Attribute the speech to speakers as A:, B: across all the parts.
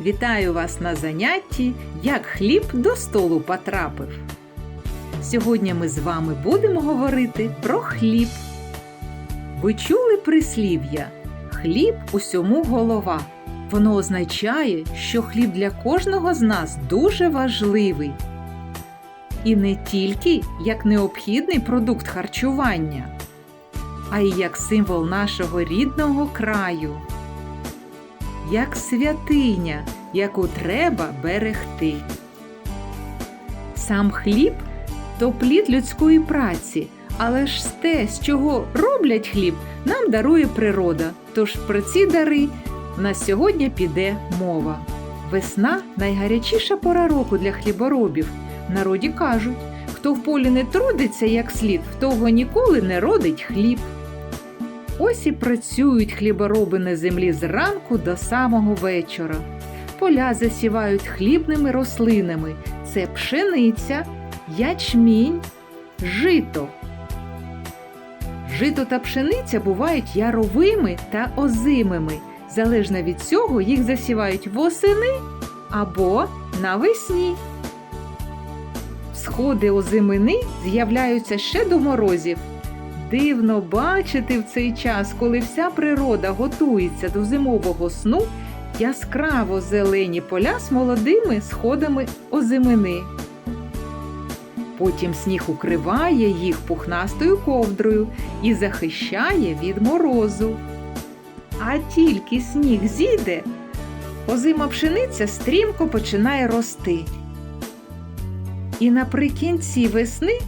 A: Вітаю вас на занятті, як хліб до столу потрапив. Сьогодні ми з вами будемо говорити про хліб. Ви чули прислів'я? Хліб усьому голова. Воно означає, що хліб для кожного з нас дуже важливий. І не тільки як необхідний продукт харчування, а й як символ нашого рідного краю, як святиня, яку треба берегти. Сам хліб то плід людської праці, але ж те, з чого роблять хліб, нам дарує природа. Тож про ці дари в нас сьогодні піде мова. Весна найгарячіша пора року для хліборобів. Народі кажуть, хто в полі не трудиться як слід, в того ніколи не родить хліб. Ось і працюють хлібороби на землі зранку до самого вечора. Поля засівають хлібними рослинами. Це пшениця, ячмінь, жито. Жито та пшениця бувають яровими та озимими. Залежно від цього їх засівають восени або навесні. Сходи озимини з'являються ще до морозів. Дивно бачити в цей час, коли вся природа готується до зимового сну, яскраво зелені поля з молодими сходами озимини. Потім сніг укриває їх пухнастою ковдрою і захищає від морозу. А тільки сніг зійде, озима пшениця стрімко починає рости. І наприкінці весни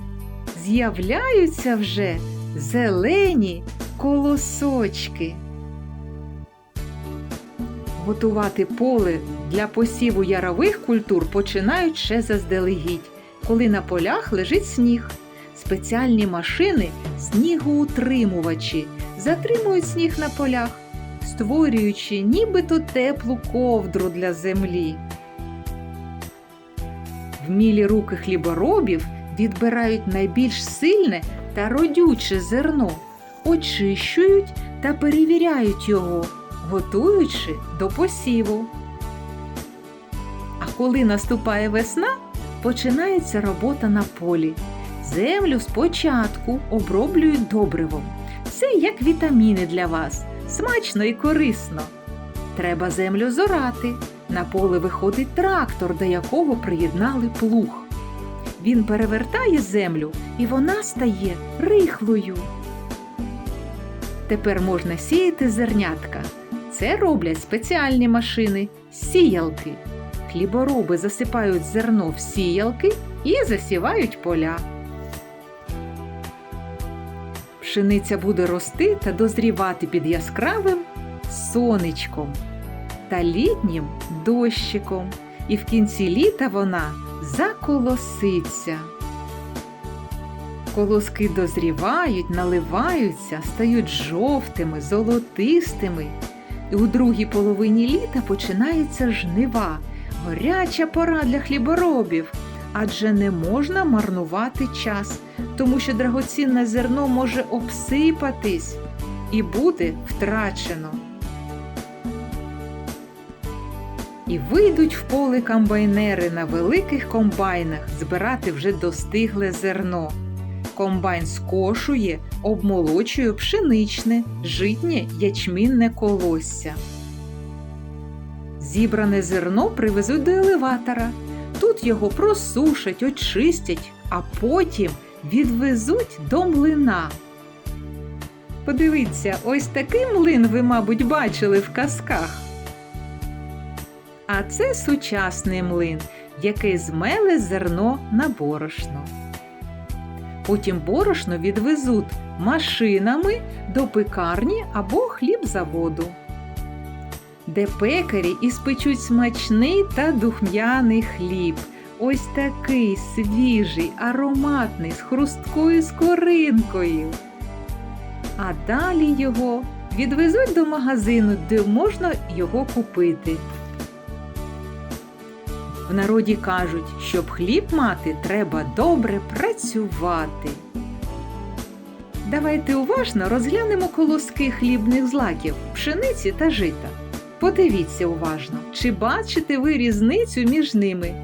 A: з'являються вже зелені колосочки. Готувати поле для посіву ярових культур починають ще заздалегідь, коли на полях лежить сніг. Спеціальні машини снігоутримувачі затримують сніг на полях, створюючи нібито теплу ковдру для землі. Вмілі руки хліборобів відбирають найбільш сильне та родюче зерно, очищують та перевіряють його, готуючи до посіву. А коли наступає весна, починається робота на полі. Землю спочатку оброблюють добривом. Це як вітаміни для вас, смачно і корисно. Треба землю зорати. На поле виходить трактор, до якого приєднали плуг. Він перевертає землю, і вона стає рихлою. Тепер можна сіяти зернятка. Це роблять спеціальні машини сіялки. Хлібороби засипають зерно в сіялки і засівають поля. Пшениця буде рости та дозрівати під яскравим сонечком та літнім дощиком, і в кінці літа вона заколоситься. Колоски дозрівають, наливаються, стають жовтими, золотистими. І у другій половині літа починається жнива, горяча пора для хліборобів, адже не можна марнувати час, тому що драгоцінне зерно може обсипатись і буде втрачено. І вийдуть в поле комбайнери на великих комбайнах збирати вже достигле зерно. Комбайн скошує, обмолочує пшеничне, житнє ячмінне колосся. Зібране зерно привезуть до елеватора. Тут його просушать, очистять, а потім відвезуть до млина. Подивіться, ось такий млин ви, мабуть, бачили в казках. А це сучасний млин, який змеле зерно на борошно. Потім борошно відвезуть машинами до пекарні або хлібзаводу, де пекарі і спечуть смачний та духм'яний хліб. Ось такий свіжий, ароматний, з хрусткою скоринкою. А далі його відвезуть до магазину, де можна його купити. В народі кажуть, щоб хліб мати, треба добре працювати. Давайте уважно розглянемо колоски хлібних злаків, пшениці та жита. Подивіться уважно, чи бачите ви різницю між ними?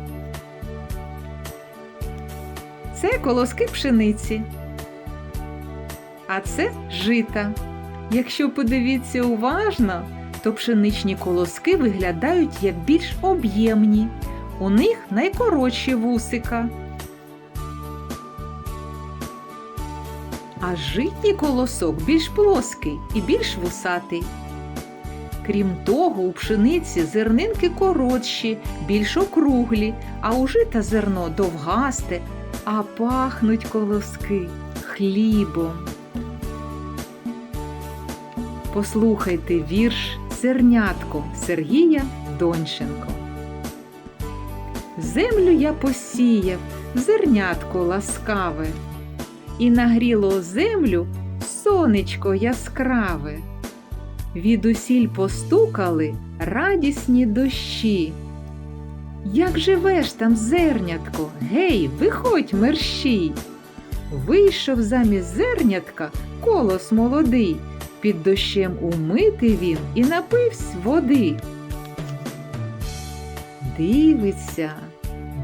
A: Це колоски пшениці. А це жита. Якщо подивіться уважно, то пшеничні колоски виглядають як більш об'ємні. У них найкоротші вусика. А житній колосок більш плоский і більш вусатий. Крім того, у пшениці зернинки коротші, більш округлі, а у жита зерно довгасте, а пахнуть колоски хлібом. Послухайте вірш Зернятко Сергія Донченко. Землю я посіяв, зернятко ласкаве, і нагріло землю сонечко яскраве. Відусіль постукали радісні дощі. Як живеш там, зернятко, гей, виходь мерщій. Вийшов замість зернятка колос молодий, під дощем умити він і напивсь води. Дивиться,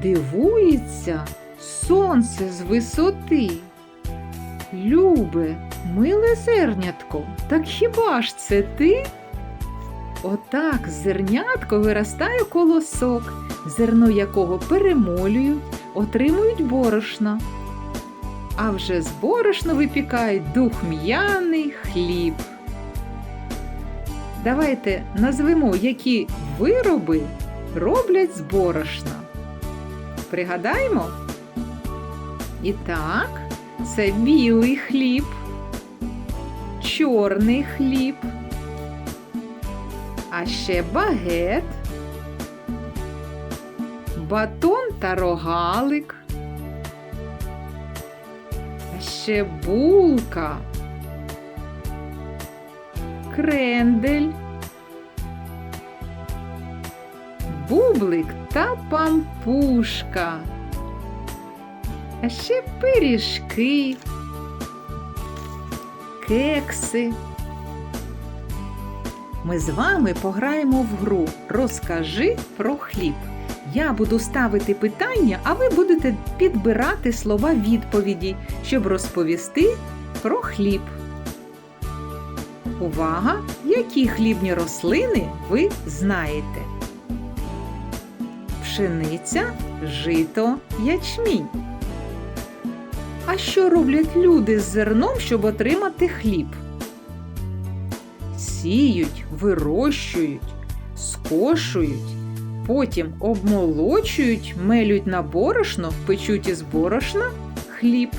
A: дивується сонце з висоти. Любе, миле зернятко, так хіба ж це ти? Отак зернятко виростає колосок, зерно якого перемолюють, отримують борошно. А вже з борошна випікають духм'яний хліб. Давайте назвемо, які вироби роблять з борошна. Пригадаємо? І так, це білий хліб, чорний хліб, а ще багет, батон та рогалик, а ще булка, крендель, бублик та пампушка, а ще пиріжки, кекси. Ми з вами пограємо в гру Розкажи про хліб. Я буду ставити питання, а ви будете підбирати слова відповіді, щоб розповісти про хліб. Увага! Які хлібні рослини ви знаєте? Пшениця, жито, ячмінь. А що роблять люди з зерном, щоб отримати хліб? Сіють, вирощують, скошують, потім обмолочують, мелють на борошно, печуть із борошна хліб.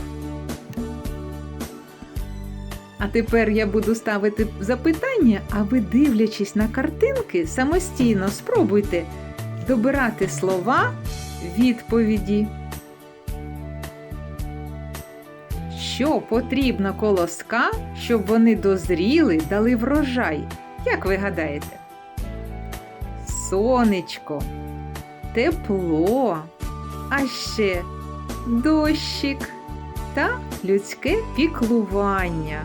A: А тепер я буду ставити запитання, а ви, дивлячись на картинки, самостійно спробуйте добирати слова відповіді. Що потрібно колоска, щоб вони дозріли, дали врожай? Як ви гадаєте? Сонечко, тепло, а ще дощик та людське піклування.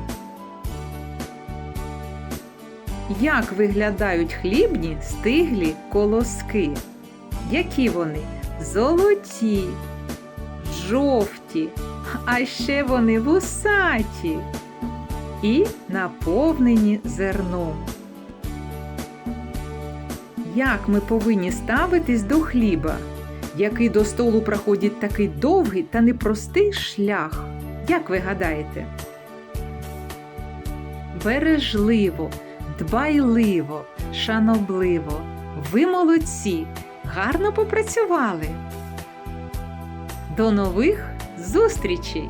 A: Як виглядають хлібні стиглі колоски? Які вони? Золоті, жовті, а ще вони вусаті і наповнені зерном. Як ми повинні ставитись до хліба, який до столу проходить такий довгий та непростий шлях? Як ви гадаєте? Бережливо, дбайливо, шанобливо. Ви молодці, гарно попрацювали. До нових зустрічей!